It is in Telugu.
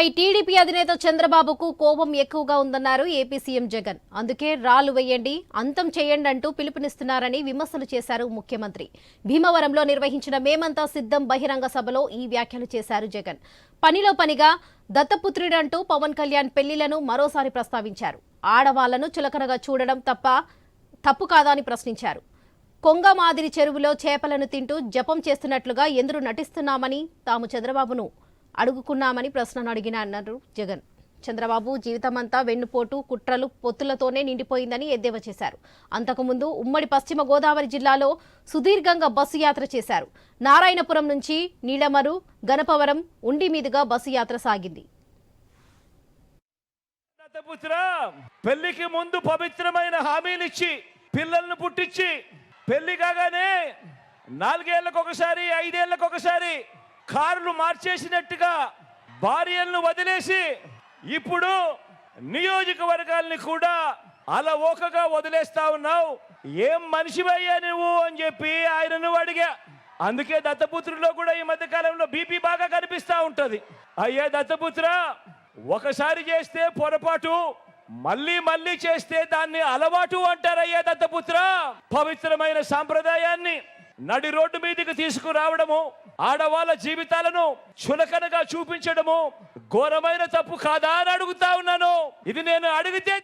ఇకపై టీడీపీ అధినేత చంద్రబాబుకు కోపం ఎక్కువగా ఉందన్నారు ఏపీ సీఎం జగన్. అందుకే రాళ్ళు వేయండి అంతం చేయండి అంటూ పిలుపునిస్తున్నారని విమర్శలు చేశారు ముఖ్యమంత్రి. భీమవరంలో నిర్వహించిన మేమంతా సిద్ధం బహిరంగ సభలో ఈ వ్యాఖ్యలు చేశారు జగన్. పనిలో పనిగా దత్తపుత్రుడంటూ పవన్ కళ్యాణ్ పెళ్ళిలను మరోసారి ప్రస్తావించారు. ఆడవాళ్ళను చులకనగా చూడడం తప్ప తప్పు కాదని ప్రశ్నించారు. కొంగ మాదిరి చెరువులో చేపలను తింటూ జపం చేస్తున్నట్లుగా ఎందరూ నటిస్తున్నామని తాము చంద్రబాబును అడుగుకున్నామని ప్రశ్నను అడిగిన అన్నారు జగన్. చంద్రబాబు జీవితమంతా వెన్నుపోటు కుట్రలు పొత్తులతోనే నిండిపోయిందని ఎద్దేవా చేశారు. అంతకుముందు ఉమ్మడి పశ్చిమ గోదావరి జిల్లాలో సుదీర్ఘంగా బస్సు యాత్ర చేశారు. నారాయణపురం నుంచి నీలమరు గణపవరం ఉండి మీదుగా బస్సు యాత్ర సాగింది. పెళ్ళికి ముందు పవిత్రమైన హామీనిచ్చి పిల్లల్ని పుట్టించి పెళ్ళి కాగానే నాలుగేళ్ళకు ఒకసారి ఐదేళ్ళకు ఒకసారి కార్లు మార్చేసినట్టుగా భార్యలను వదిలేసి ఇప్పుడు నియోజకవర్గాల్ని కూడా అలా వదిలేస్తా ఉన్నావు. ఏం మనిషివయ్యా నువ్వు అని చెప్పి ఆయనను అడిగా. అందుకే దత్తపుత్రుల్లో కూడా ఈ మధ్య కాలంలో బీపీ బాగా కనిపిస్తూ ఉంటుంది. అయ్యా దత్తపుత్ర ఒకసారి చేస్తే పొరపాటు మళ్ళీ మళ్ళీ చేస్తే దాన్ని అలవాటు అంటారయ్యా దత్తపుత్ర. పవిత్రమైన సాంప్రదాయాన్ని నడి రోడ్డు మీదకి తీసుకురావడము ఆడవాళ్ళ జీవితాలను చులకనగా చూపించడము ఘోరమైన తప్పు కాదా అని అడుగుతా ఉన్నాను. ఇది నేను అడిగితే